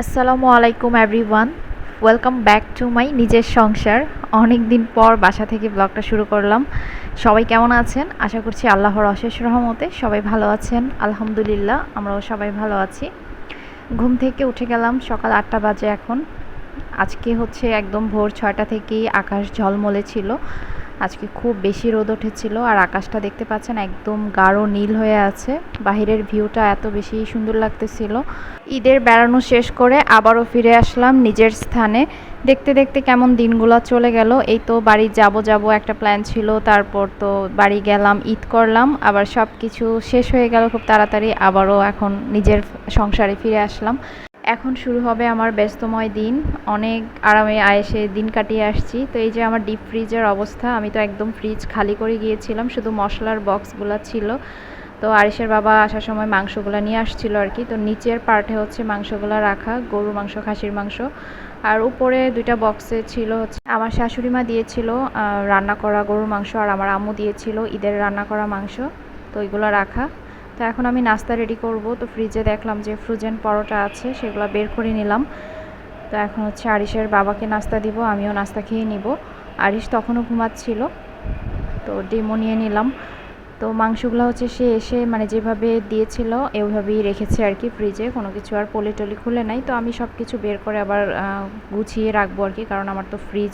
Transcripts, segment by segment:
আসসালামু আলাইকুম everyone welcome back to my নিজের সংসার। অনেক দিন পর বাসা থেকে ব্লগটা শুরু করলাম। সবাই কেমন আছেন? আশা করছি আল্লাহর অশেষ রহমতে সবাই ভালো আছেন। আলহামদুলিল্লাহ, আমরাও সবাই ভালো আছি। ঘুম থেকে উঠে গেলাম, সকাল আটটা বাজে এখন। আজকে হচ্ছে একদম ভোর ছয়টা থেকেই আকাশ ঝলমলে ছিল। আজকে খুব বেশি রোদ উঠেছিল আর আকাশটা দেখতে পাচ্ছেন একদম গাঢ় নীল হয়ে আছে। বাহিরের ভিউটা এত বেশি সুন্দর লাগতেছিল। ঈদের বেড়ানো শেষ করে আবারও ফিরে আসলাম নিজের স্থানে। দেখতে দেখতে কেমন দিনগুলো চলে গেল। এই তো বাড়ি যাব যাব একটা প্ল্যান ছিল, তারপর তো বাড়ি গেলাম, ঈদ করলাম, আবার সব কিছু শেষ হয়ে গেল খুব তাড়াতাড়ি, আবারও এখন নিজের সংসারে ফিরে আসলাম। এখন শুরু হবে আমার ব্যস্তময় দিন। অনেক আরামে আয়েসে দিন কাটিয়ে আসছি। তো এই যে আমার ডিপ ফ্রিজের অবস্থা, আমি তো একদম ফ্রিজ খালি করে গিয়েছিলাম, শুধু মশলার বক্সগুলো ছিল। তো আরিসের বাবা আসার সময় মাংসগুলো নিয়ে আসছিল আর কি। তো নিচের পার্টে হচ্ছে মাংসগুলো রাখা গরুর মাংস, খাসির মাংস। আর উপরে দুইটা বক্সে ছিল হচ্ছে, আমার শাশুড়ি মা দিয়েছিল রান্না করা গরুর মাংস আর আমার আম্মু দিয়েছিল ঈদের রান্না করা মাংস। তো ওইগুলো রাখা। তো এখন আমি নাস্তা রেডি করব। তো ফ্রিজে দেখলাম যে ফ্রোজেন পরোটা আছে, সেগুলো বের করে নিলাম। তো এখন হচ্ছে আরিশের বাবাকে নাস্তা দিব, আমিও নাস্তা খেয়ে নিব। আরিশ তখনও ঘুমাচ্ছিল। তো ডিমও নিয়ে নিলাম। তো মাংসগুলো হচ্ছে সে এসে মানে যেভাবে দিয়েছিল ওইভাবেই রেখেছে আর কি ফ্রিজে কোনো কিছু আর পলি টলি খুলে নাই। তো আমি সব কিছু বের করে আবার গুছিয়ে রাখব আর কি। কারণ আমার তো ফ্রিজ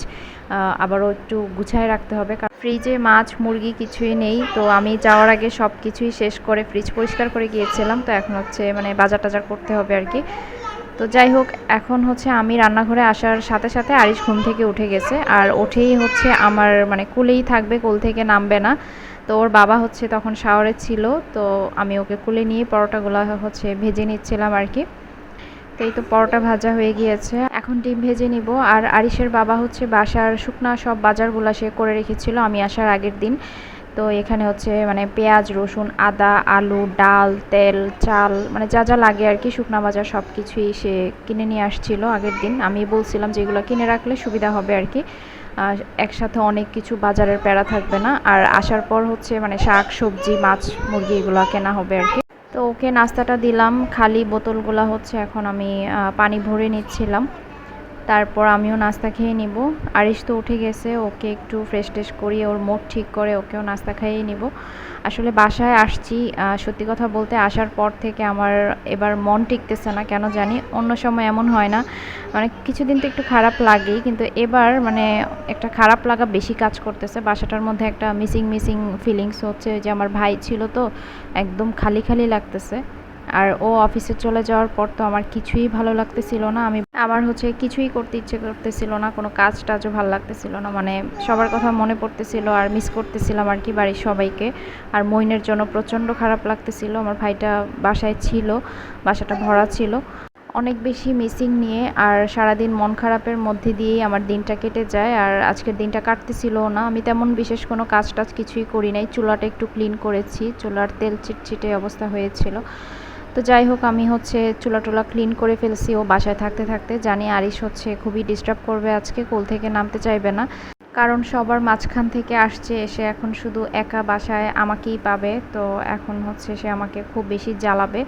আবারও একটু গুছায় রাখতে হবে। কারণ ফ্রিজে মাছ, মুরগি কিছুই নেই। তো আমি যাওয়ার আগে সব কিছুই শেষ করে ফ্রিজ পরিষ্কার করে গিয়েছিলাম। তো এখন হচ্ছে মানে বাজার টাজার করতে হবে আর কি। তো যাই হোক, এখন হচ্ছে আমি রান্নাঘরে আসার সাথে সাথে আরিশ ঘুম থেকে উঠে গেছে। আর উঠেই হচ্ছে আমার মানে কুলেই থাকবে, কোল থেকে নামবে না। তো ওর বাবা হচ্ছে তখন শাওয়ারে ছিল, তো আমি ওকে কুলে নিয়ে পরোটাগুলো হচ্ছে ভেজে নিচ্ছিলাম আর কি। তো এই তো পরোটা ভাজা হয়ে গিয়েছে। এখন ডিম ভেজে নিব। আর আরিসের বাবা হচ্ছে বাসার শুকনা সব বাজারগুলো সে করে রেখেছিল, আমি আসার আগের দিন। তো এখানে হচ্ছে মানে পেঁয়াজ, রসুন, আদা, আলু, ডাল, তেল, চাল মানে যা যা লাগে আর কি, শুকনা বাজার সব কিছুই সে কিনে নিয়ে আসছিল আগের দিন। আমি বলছিলাম যে এগুলো কিনে রাখলে সুবিধা হবে আর কি। একসাথে অনেক কিছু বাজারের প্যারা থাকবে না। আর আসার পর হচ্ছে মানে শাক, সবজি, মাছ, মুরগি এগুলো কেনা হবে আর কি। তো ওকে নাস্তাটা দিলাম। খালি বোতলগুলো হচ্ছে এখন আমি পানি ভরে নিচ্ছিলাম। তারপর আমিও নাস্তা খেয়ে নিব। আরিশ তো উঠে গেছে, ওকে একটু ফ্রেশ ট্রেশ করিয়ে ওর মুখ ঠিক করে ওকেও নাস্তা খাইয়ে নিব। আসলে বাসায় আসছি সত্যি কথা বলতে আসার পর থেকে আমার এবার মন টিকতেছে না, কেন জানি? অন্য সময় এমন হয় না। মানে কিছুদিন তো একটু খারাপ লাগেই, কিন্তু এবার মানে একটা খারাপ লাগা বেশি কাজ করতেছে। বাসাটার মধ্যে একটা মিসিং মিসিং ফিলিংস হচ্ছে যে আমার ভাই ছিল তো, একদম খালি খালি লাগতেছে। আর ও অফিসে চলে যাওয়ার পর তো আমার কিছুই ভালো লাগতেছিল না। আমি আমার হচ্ছে কিছুই করতে ইচ্ছে করতেছিল না, কোনো কাজ টাজও ভালো লাগতেছিল না। মানে সবার কথা মনে পড়তেছিল আর মিস করতেছিলাম আর কি বাড়ির সবাইকে। আর মইনের জন্য প্রচণ্ড খারাপ লাগতেছিল। আমার ভাইটা বাসায় ছিল, বাসাটা ভরা ছিল। অনেক বেশি মিসিং নিয়ে আর সারাদিন মন খারাপের মধ্যে দিয়েই আমার দিনটা কেটে যায়। আর আজকের দিনটা কাটতেছিল না। আমি তেমন বিশেষ কোনো কাজ টাজ কিছুই করি নাই। চুলাটা একটু ক্লিন করেছি। চুলার তেল চিটচিটে অবস্থা হয়েছিল। তো যাই হোক, আমি হচ্ছে চুলা টুলা ক্লিন করে ফেলছি। ও বাসায় থাকতে থাকতে জানি আরিশ হচ্ছে খুবই ডিস্টার্ব করবে আজকে, কোল থেকে নামতে চাইবে না। কারণ সবার মাঝখান থেকে আসছে এসে এখন শুধু একা বাসায় আমাকেই পাবে। তো এখন হচ্ছে সে আমাকে খুব বেশি জ্বালাবে,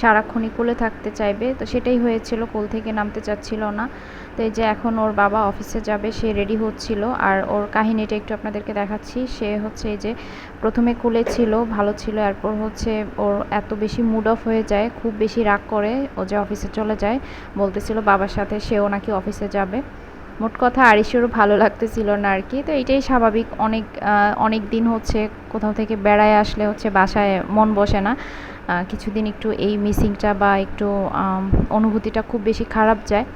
সারাক্ষণই কোলে থাকতে চাইবে। তো সেটাই হয়েছিল, কোল থেকে নামতে চাচ্ছিল না। তো এই যে এখন ওর বাবা অফিসে যাবে, সে রেডি হচ্ছিল। আর ওর কাহিনীটা একটু আপনাদেরকে দেখাচ্ছি। সে হচ্ছে এই যে প্রথমে কোলে ছিল, ভালো ছিল, এরপর হচ্ছে ওর এত বেশি মুড অফ হয়ে যায়, খুব বেশি রাগ করে ও যে অফিসে চলে যায়। বলতেছিল বাবার সাথে, সেও নাকি অফিসে যাবে। মোট কথা আরিসেরও ভালো লাগতেছিল না আর কি। তো এটাই স্বাভাবিক। অনেক অনেক দিন হচ্ছে, কোথাও থেকে বেড়ায় আসলে হচ্ছে বাসায় মন বসে না। কিছুদিন একটু এই মিসিংটা বা একটু অনুভূতিটা খুব বেশি খারাপ যায়।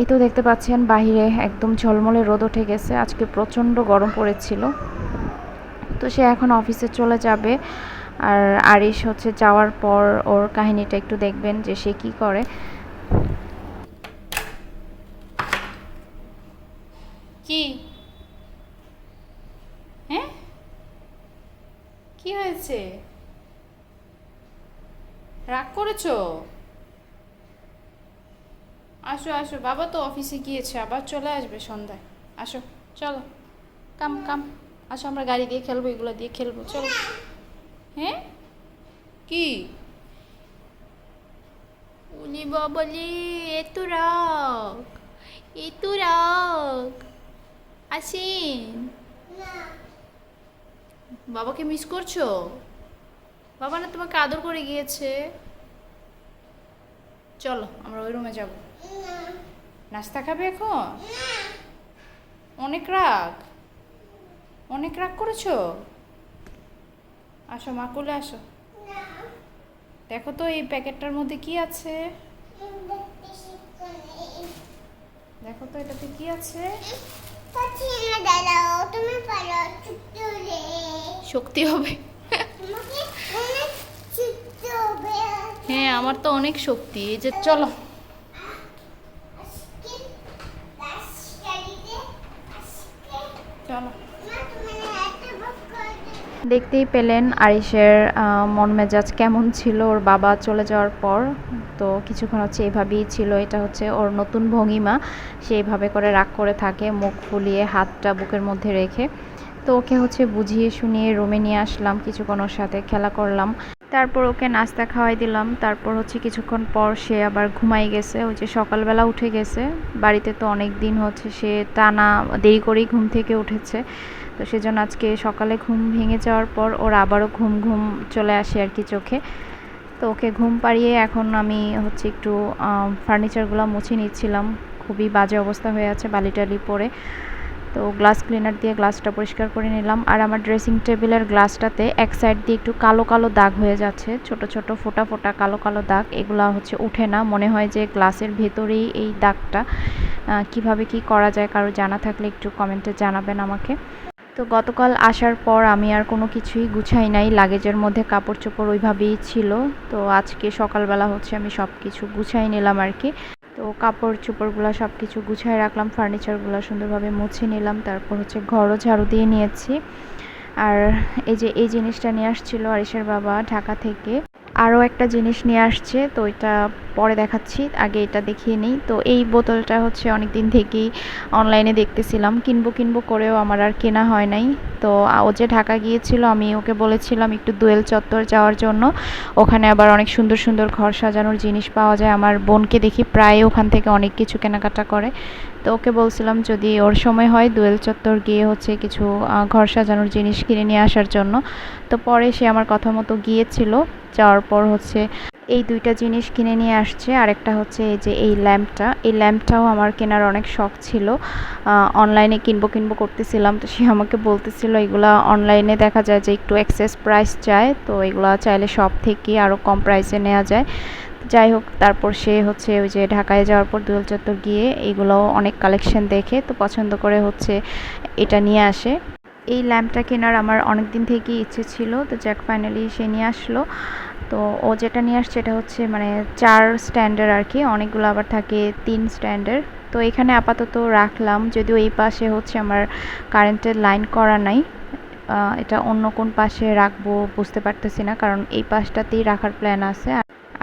এই তো দেখতে পাচ্ছেন, বাহিরে একদম ঝলমলে রোদ উঠে গেছে। আজকে প্রচণ্ড গরম পড়েছিল। তো সে এখন অফিসে চলে যাবে। আর আরিশ হচ্ছে যাওয়ার পর ওর কাহিনীটা একটু দেখবেন যে সে কি করে। কি? হ্যাঁ? কি হয়েছে? রাগ করেছ? আসো আসো, বাবা তো অফিসে গিয়েছে, আবার চলে আসবে সন্ধ্যায়। আসো, চলো। কাম কাম আসো, আমরা গাড়ি দিয়ে খেলব, এগুলো দিয়ে খেলব, চলো। হ্যাঁ? কি? উনি বাবলি এত রাগ এত রাগ। আসেন বাবাকে মিস করছ? বাবা না তোমাকে আদর করে গিয়েছে। চলো, আমরা ওই রুমে যাব। নাস্তা খাবে এখন? অনেক রাগ। অনেক রাগ করেছ? আসো, মা কোলে আসো। দেখো তো এই প্যাকেটটার মধ্যে কি আছে? দেখো তো এটাতে কি আছে? শক্তি হবে। হ্যাঁ আমার তো অনেক শক্তি। এই যে চলো। চলো মা তুমি এত বক করে দেখতেই পেলেন আরিসের আহ, মন মেজাজ কেমন ছিল ওর বাবা চলে যাওয়ার পর। তো কিছুক্ষণ হচ্ছে এভাবেই ছিল এটা হচ্ছে ওর নতুন ভঙ্গিমা। সে এইভাবে করে রাগ করে থাকে মুখ ফুলিয়ে হাতটা বুকের মধ্যে রেখে। তো ওকে হচ্ছে বুঝিয়ে শুনিয়ে রুমে নিয়ে আসলাম কিছুক্ষণ ওর সাথে খেলা করলাম। তারপর ওকে নাস্তা খাওয়াই দিলাম। তারপর হচ্ছে কিছুক্ষণ পর সে আবার ঘুমাই গেছে ওই যে সকালবেলা উঠে গেছে। বাড়িতে তো অনেক দিন হচ্ছে সে টানা দেরি করেই ঘুম থেকে উঠেছে। তো সেজন্য আজকে সকালে ঘুম ভেঙে যাওয়ার পর ওর আবারও ঘুম ঘুম চলে আসে আর কি চোখে। তো ওকে ঘুম পাড়িয়ে এখন আমি হচ্ছে একটু ফার্নিচারগুলো মুছে নিচ্ছিলাম। খুবই বাজে অবস্থা হয়ে আছে বালি টালি পরে। তো গ্লাস ক্লিনার দিয়ে গ্লাসটা পরিষ্কার করে নিলাম। আর আমার ড্রেসিং টেবিলের গ্লাসটাতে এক সাইড দিয়ে একটু কালো কালো দাগ হয়ে যাচ্ছে। ছোট ছোট ফোটা ফোটা কালো কালো দাগ। এগুলা হচ্ছে ওঠে না। মনে হয় যে গ্লাসের ভেতরেই এই দাগটা কীভাবে কি করা যায় কারও জানা থাকলে একটু কমেন্টে জানাবেন আমাকে। তো গতকাল আসার পর আমি আর কোনো কিছুই গুছাই নাই। লাগেজের মধ্যে কাপড় চোপড় ওইভাবেই ছিল। তো আজকে সকালবেলা হচ্ছে আমি সব কিছু গুছাই নিলাম আর কি। তো কাপড় চোপড়গুলো সব কিছু গুছাই রাখলাম, ফার্নিচারগুলো সুন্দরভাবে মুছে নিলাম। তারপর হচ্ছে ঘরও ঝাড়ু দিয়ে নিয়েছি। আর এই যে এই জিনিসটা নিয়ে আসছিল আরিসের বাবা ঢাকা থেকে, আরও একটা জিনিস নিয়ে আসছে। তো এটা পরে দেখাচ্ছি, আগে এটা দেখিয়ে নিই। তো এই বোতলটা হচ্ছে অনেক দিন থেকেই অনলাইনে দেখতেছিলাম। কিনবো কিনবো করেও আমার আর কেনা হয় নাই। তো ও যে ঢাকা গিয়েছিল, আমি ওকে বলেছিলাম একটু দোয়েল চত্বর যাওয়ার জন্য। ওখানে আবার অনেক সুন্দর সুন্দর ঘর সাজানোর জিনিস পাওয়া যায়। আমার বোনকে দেখি প্রায় ওখান থেকে অনেক কিছু কেনাকাটা করে। তো ওকে বলছিলাম, যদি ওর সময় হয় দোয়েল চত্বর গিয়ে হচ্ছে কিছু ঘর সাজানোর জিনিস কিনে নিয়ে আসার জন্য। তো পরে সে আমার কথা মতো গিয়েছিল। যাওয়ার পর হচ্ছে এই দুইটা জিনিস কিনে নিয়ে আসছে। আরেকটা হচ্ছে এই যে এই ল্যাম্পটা। এই ল্যাম্পটাও আমার কেনার অনেক শখ ছিল। অনলাইনে কিনবো কিনবো করতেছিলাম। তো সে আমাকে বলতেছিল, এগুলা অনলাইনে দেখা যায় যে একটু এক্সেস প্রাইস চায়। তো এগুলা চাইলে সব থেকে আরও কম প্রাইসে নেওয়া যায়। যাই হোক, তারপর সে হচ্ছে ওই যে ঢাকায় যাওয়ার পর দুয়াল চত্বর গিয়ে এগুলো অনেক কালেকশন দেখে, তো পছন্দ করে হচ্ছে এটা নিয়ে আসে। এই ল্যাম্পটা কেনার আমার অনেক দিন থেকেই ইচ্ছে ছিল। তো জ্যাক ফাইনালি সে নিয়ে আসলো। তো ও যেটা নিয়ে আসছে এটা হচ্ছে মানে চার স্ট্যান্ডের আর কি, অনেকগুলো আবার থাকে তিন স্ট্যান্ডের। তো এখানে আপাতত রাখলাম, যদিও এই পাশে হচ্ছে আমার কারেন্টের লাইন করা নাই। এটা অন্য কোন পাশে রাখব বুঝতে পারতেছি না, কারণ এই পাশটাতেই রাখার প্ল্যান আছে।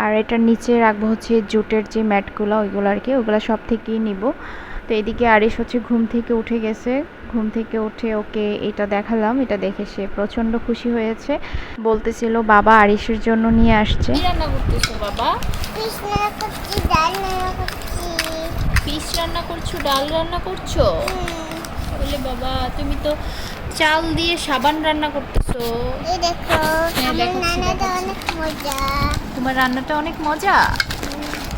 আর- এটার নিচে রাখব হচ্ছে জুটের যে ম্যাটগুলো, ওইগুলো আর কি, ওগুলো সব থেকেই নিব। তো এদিকে আরিশ হচ্ছে ঘুম থেকে উঠে গেছে। ঘুম থেকে উঠে ওকে এটা দেখালাম এটা দেখে সে প্রচণ্ড খুশি হয়েছে। বলতেছিল বাবা আরিশের জন্য নিয়ে আসছে। রান্না করতেছো বাবা? কৃষ্ণ করছি ডাল রান্না পিস রান্না করছ ডাল রান্না করছ? বলে বাবা তুমি তো চাল দিয়ে সাবান রান্না করতেছো। এই দেখো হ্যাঁ, তোমার রান্নাটা অনেক মজা?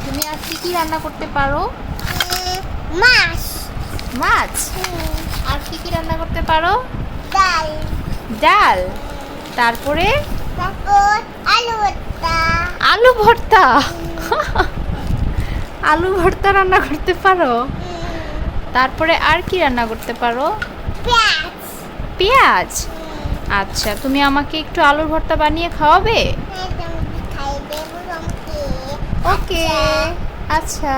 তুমি আর কি কি রান্না করতে পারো? মাছ। মাছ? আর কি কি রান্না করতে পারো? ডাল। ডাল। তারপরে? আলু ভর্তা। আলু ভর্তা? আলু ভর্তা রান্না করতে পারো? তারপরে আর কি রান্না করতে পারো? পেঁয়াজ। পেঁয়াজ? আচ্ছা তুমি আমাকে একটু আলুর ভর্তা বানিয়ে খাওয়াবে? হ্যাঁ, ওকে আচ্ছা।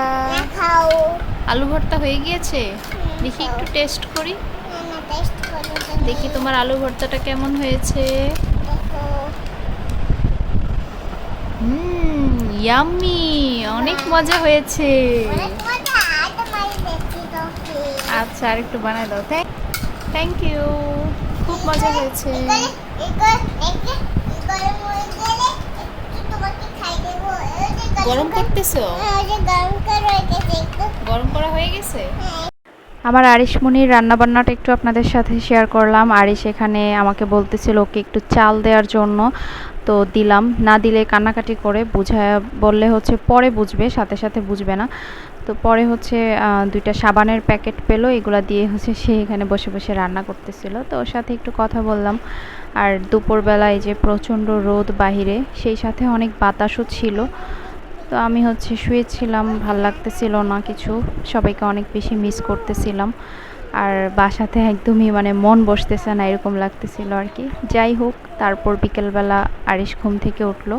খাও। আলু ভর্তা হয়ে গিয়েছে? দেখি একটু টেস্ট করি। তুমি। দেখি তোমার আলু ভর্তাটা কেমন হয়েছে। হুম ইয়াম্মি অনেক মজা হয়েছে। অনেক মজা তোকে আচ্ছা আর একটু বানাই দাও। থ্যাংক থ্যাংক ইউ খুব মজা হয়েছে। গরম করতেছো? হ্যাঁ, গরম করা হয়ে গেছে। আমার আরিশমণির রান্নাবান্নাটা একটু আপনাদের সাথে শেয়ার করলাম। আরিশ এখানে আমাকে বলতেছিল ওকে একটু চাল দেওয়ার জন্য। তো দিলাম। না দিলে কান্নাকাটি করে, বুঝায়, বললে হচ্ছে পরে বুঝবে, সাথে সাথে বুঝবে না। তো পরে হচ্ছে দুইটা সাবানের প্যাকেট পেল, এগুলো দিয়ে হচ্ছে সে এখানে বসে বসে রান্না করতেছিল। তো ওর সাথে একটু কথা বললাম। আর দুপুরবেলায় যে প্রচণ্ড রোদ বাহিরে, সেই সাথে অনেক বাতাসও ছিল। তো আমি হচ্ছে শুয়েছিলাম, ভালো লাগতেছিল না কিছু। সবাইকে অনেক বেশি মিস করতেছিলাম। আর বাসাতে একদমই মানে মন বসতেছে না, এরকম লাগতেছিল আর কি। যাই হোক, তারপর বিকেলবেলা আরিশ ঘুম থেকে উঠল।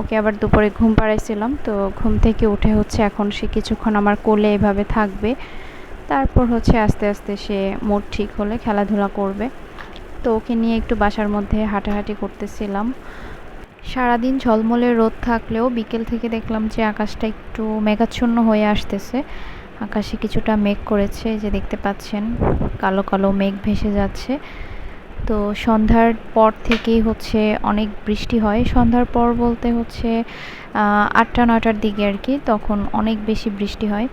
ওকে আবার দুপুরে ঘুম পাড়াইছিলাম, তো ঘুম থেকে উঠে হচ্ছে এখন সে কিছুক্ষণ আমার কোলে এভাবে থাকবে। তারপর হচ্ছে আস্তে আস্তে সে মুড ঠিক হলে খেলাধুলা করবে। তো ওকে নিয়ে একটু বাসার মধ্যে হাঁটাহাঁটি করতেছিলাম। সারাদিন ঝলমলে রোদ থাকলেও বিকেল থেকে দেখলাম যে আকাশটা একটু মেঘাচ্ছন্ন হয়ে আসতেছে। আকাশে কিছুটা মেঘ করেছে যে দেখতে পাচ্ছেন, কালো কালো মেঘ ভেসে যাচ্ছে। তো সন্ধ্যার পর থেকেই হচ্ছে অনেক বৃষ্টি হয়। সন্ধ্যার পর বলতে হচ্ছে আটটা, নয়টার দিকে আর কি তখন অনেক বেশি বৃষ্টি হয়।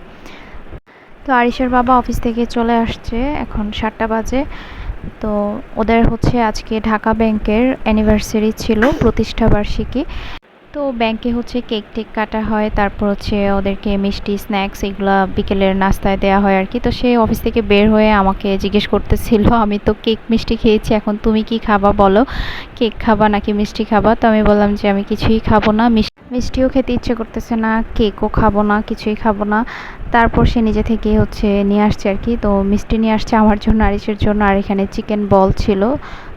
তো আরিশের বাবা অফিস থেকে চলে আসছে, এখন সাতটা বাজে। তো ওদের হচ্ছে আজকে ঢাকা ব্যাংকের অ্যানিভার্সারি ছিল, প্রতিষ্ঠা বার্ষিকী। তো ব্যাংকে হচ্ছে কেক টেক কাটা হয়, তারপর হচ্ছে ওদেরকে মিষ্টি, স্ন্যাক্স এগুলা বিকেলের নাস্তায় দেওয়া হয় আর কি। তো সে অফিস থেকে বের হয়ে আমাকে জিজ্ঞেস করতেছিল, আমি তো কেক মিষ্টি খেয়েছি, এখন তুমি কি খাবা বলো? কেক খাবা নাকি মিষ্টি খাবা? তো আমি বললাম যে, আমি কিছুই খাব না, মিষ্টি মিষ্টিও খেতে ইচ্ছে করতেছে না, কেকও খাব না, কিছুই খাব না। তারপর সে নিজে থেকে হচ্ছে নিয়ে আসছে আর কি। তো মিষ্টি নিয়ে আসছে আমার জন্য আরিসের জন্য, আর এখানে চিকেন বল ছিল।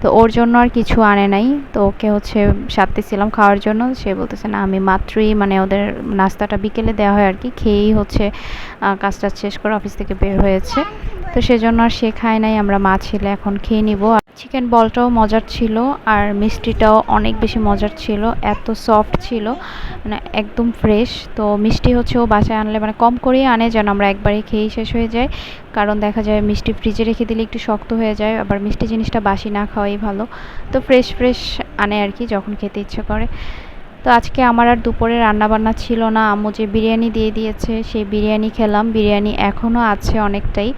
তো ওর জন্য আর কিছু আনে নাই। তো ওকে হচ্ছে সাথতেছিলাম খাওয়ার জন্য। সে বলতেছে, না, আমি মাত্রই মানে ওদের নাস্তাটা বিকেলে দেওয়া হয় আর কি। খেয়েই হচ্ছে কাজটা শেষ করে অফিস থেকে বের হয়েছে। তো সেজন্য আর সে খায় নাই। আমরা মা ছেলে এখন খেয়ে নিব। চিকেন বলটাও মজার ছিল, আর মিষ্টিটাও অনেক বেশি মজার ছিল। এত সফট ছিল মানে একদম ফ্রেশ তো মিষ্টি হচ্ছে ও বাসায় আনলে মানে কম করেই আনে যেন আমরা একবারে খেয়েই শেষ হয়ে যায় কারণ দেখা যায় মিষ্টি ফ্রিজে রেখে দিলে একটু শক্ত হয়ে যায়, আবার মিষ্টি জিনিসটা বাসি না খাওয়াই ভালো। তো ফ্রেশ ফ্রেশ আনে আর কি যখন খেতে ইচ্ছে করে। তো আজকে আমার আর দুপুরে রান্না বান্না ছিল না। আম্মু যে বিরিয়ানি দিয়ে দিয়েছে, সেই বিরিয়ানি খেলাম। বিরিয়ানি এখনও আছে অনেকটাই।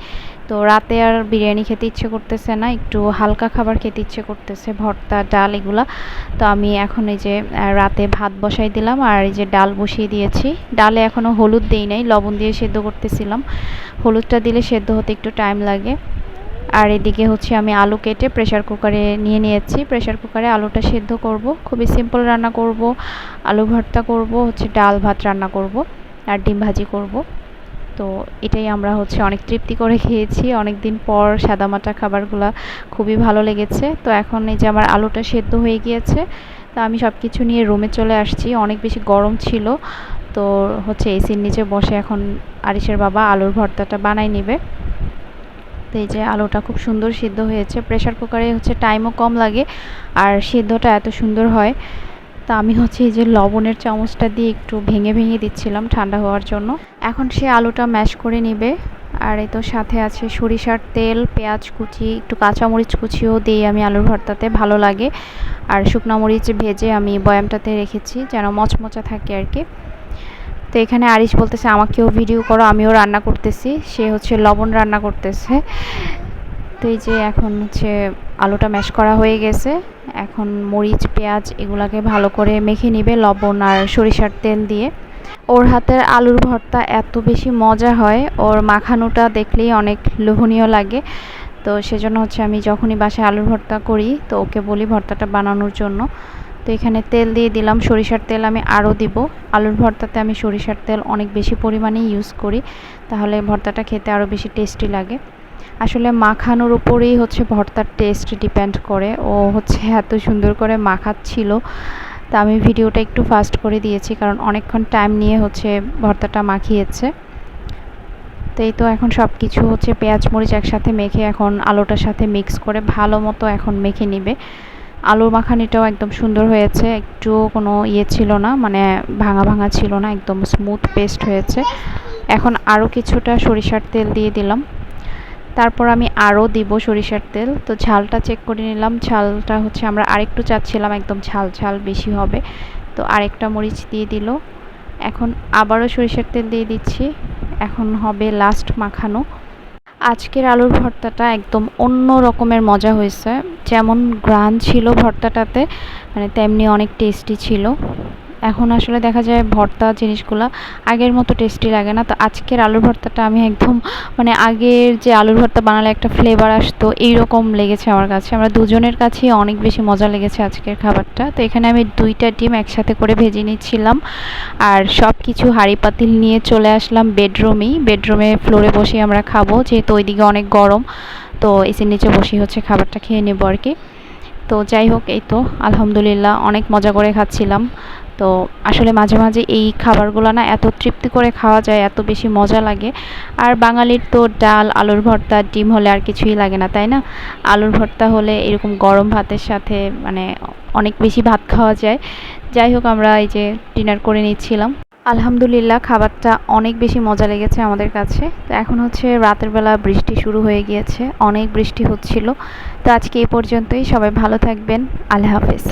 তো রাতে আর বিরিয়ানি খেতে ইচ্ছে করতেছে না, একটু হালকা খাবার খেতে ইচ্ছে করতেছে, ভর্তা, ডাল এগুলা। তো আমি এখন এই যে রাতে ভাত বসাই দিলাম আর এই যে ডাল বসিয়ে দিয়েছি। ডালে এখনও হলুদ দেই নাই, লবণ দিয়ে সেদ্ধ করতেছিলাম। হলুদটা দিলে সেদ্ধ হতে একটু টাইম লাগে। আর এদিকে হচ্ছে আমি আলু কেটে প্রেসার কুকারে নিয়ে নিয়েছি। প্রেসার কুকারে আলুটা সেদ্ধ করব। খুবই সিম্পল রান্না করব। আলু ভর্তা করব, হচ্ছে ডাল ভাত রান্না করব। আর ডিম ভাজি করব। তো এটাই আমরা হচ্ছে অনেক তৃপ্তি করে খেয়েছি। অনেক দিন পর সাদামাটা খাবারগুলো খুবই ভালো লেগেছে। তো এখন এই যে আমার আলুটা সেদ্ধ হয়ে গিয়েছে, তো আমি সব কিছু নিয়ে রুমে চলে আসছি। অনেক বেশি গরম ছিল, তো হচ্ছে এসির নিচে বসে এখন আরিসের বাবা আলুর ভর্তাটা বানাই নেবে। তো এই যে আলুটা খুব সুন্দর সিদ্ধ হয়েছে। প্রেসার কুকারে হচ্ছে টাইমও কম লাগে, আর সিদ্ধটা এত সুন্দর হয়। তা আমি হচ্ছে এই যে লবণের চামচটা দিয়ে একটু ভেঙে ভেঙে দিচ্ছিলাম ঠান্ডা হওয়ার জন্য। এখন সে আলুটা ম্যাশ করে নেবে। আর এই তো সাথে আছে সরিষার তেল, পেঁয়াজ কুচি, একটু কাঁচামরিচ কুচিও দিই আমি আলুর ভর্তাতে ভালো লাগে। আর শুকনো মরিচ ভেজে আমি বয়ামটাতে রেখেছি যেন মচমচা থাকে আর কি। তো এখানে আরিশ বলতেছে, আমাকেও ভিডিও করো, আমিও রান্না করতেছি। সে হচ্ছে লবণ রান্না করতেছে। তো এই যে এখন হচ্ছে আলুটা ম্যাশ করা হয়ে গেছে। এখন মরিচ, পেঁয়াজ এগুলাকে ভালো করে মেখে নিবে, লবণ আর সরিষার তেল দিয়ে। ওর হাতের আলুর ভর্তা এত বেশি মজা হয়, ওর মাখানোটা দেখলেই অনেক লোভনীয় লাগে। তো সেজন্য হচ্ছে আমি যখনই বাসায় আলুর ভর্তা করি, তো ওকে বলি ভর্তাটা বানানোর জন্য। তো এখানে তেল দিয়ে দিলাম, সরিষার তেল আমি আরও দিব। আলুর ভর্তাতে আমি সরিষার তেল অনেক বেশি পরিমাণে ইউজ করি, তাহলে ভর্তাটা খেতে আরও বেশি টেস্টি লাগে। আসলে মাখানোর উপরেই হচ্ছে ভর্তার টেস্ট ডিপেন্ড করে। ও হচ্ছে এত সুন্দর করে মাখাচ্ছিল। তা আমি ভিডিওটা একটু ফাস্ট করে দিয়েছি, কারণ অনেকক্ষণ টাইম নিয়ে হচ্ছে ভর্তাটা মাখিয়েছে। তো এই তো এখন সব কিছু হচ্ছে পেঁয়াজ, মরিচ একসাথে মেখে এখন আলুটার সাথে মিক্স করে ভালো মতো এখন মেখে নিবে। আলুর মাখানিটাও একদম সুন্দর হয়েছে, একটু কোনো ইয়ে ছিল না মানে ভাঙা ভাঙা ছিল না, একদম স্মুথ পেস্ট হয়েছে। এখন আরও কিছুটা সরিষার তেল দিয়ে দিলাম। তারপর আমি আরও দিব সরিষার তেল। তো ঝালটা চেক করে নিলাম। ঝালটা হচ্ছে আমরা আরেকটু চাচ্ছিলাম একদম ঝাল ঝাল বেশি হবে। তো আরেকটা মরিচ দিয়ে দিল। এখন আবারও সরিষার তেল দিয়ে দিচ্ছি। এখন হবে লাস্ট মাখানো। আজকের আলুর ভর্তাটা একদম অন্য রকমের মজা হয়েছে। যেমন গ্রান ছিল ভর্তাটাতে মানে তেমনি অনেক টেস্টি ছিল। এখন আসলে দেখা যায় ভর্তা জিনিসগুলো আগের মতো টেস্টি লাগে না। তো আজকের আলুর ভর্তাটা আমি একদম মানে আগের যে আলুর ভর্তা বানালে একটা ফ্লেভার আসতো এই রকম লেগেছে আমার কাছে। আমরা দুজনের কাছেই অনেক বেশি মজা লেগেছে আজকের খাবারটা। তো এখানে আমি দুইটা ডিম একসাথে করে ভেজে নিচ্ছিলাম। আর সব কিছু হাঁড়ি পাতিল নিয়ে চলে আসলাম বেডরুমেই বেডরুমে ফ্লোরে বসে আমরা খাব, যেহেতু ওইদিকে অনেক গরম। তো এসির নিচে বসে হচ্ছে খাবারটা খেয়ে নেব আর কি। তো যাই হোক, এই তো, আলহামদুলিল্লাহ, অনেক মজা করে খাচ্ছিলাম। তো আসলে মাঝে মাঝে এই খাবারগুলো না এত তৃপ্তি করে খাওয়া যায়, এত বেশি মজা লাগে। আর বাঙালির তো ডাল, আলুর ভর্তা, ডিম হলে আর কিছুই লাগে না, তাই না? আলুর ভর্তা হলে এরকম গরম ভাতের সাথে মানে অনেক বেশি ভাত খাওয়া যায়। যাই হোক, আমরা এই যে ডিনার করে নিচ্ছিলাম। আলহামদুলিল্লাহ, খাবারটা অনেক বেশি মজা লেগেছে আমাদের কাছে। তো এখন হচ্ছে রাতের বেলা বৃষ্টি শুরু হয়ে গিয়েছে, অনেক বৃষ্টি হচ্ছিল। তো আজকে এই পর্যন্তই, সবাই ভালো থাকবেন, আল্লাহ হাফেজ।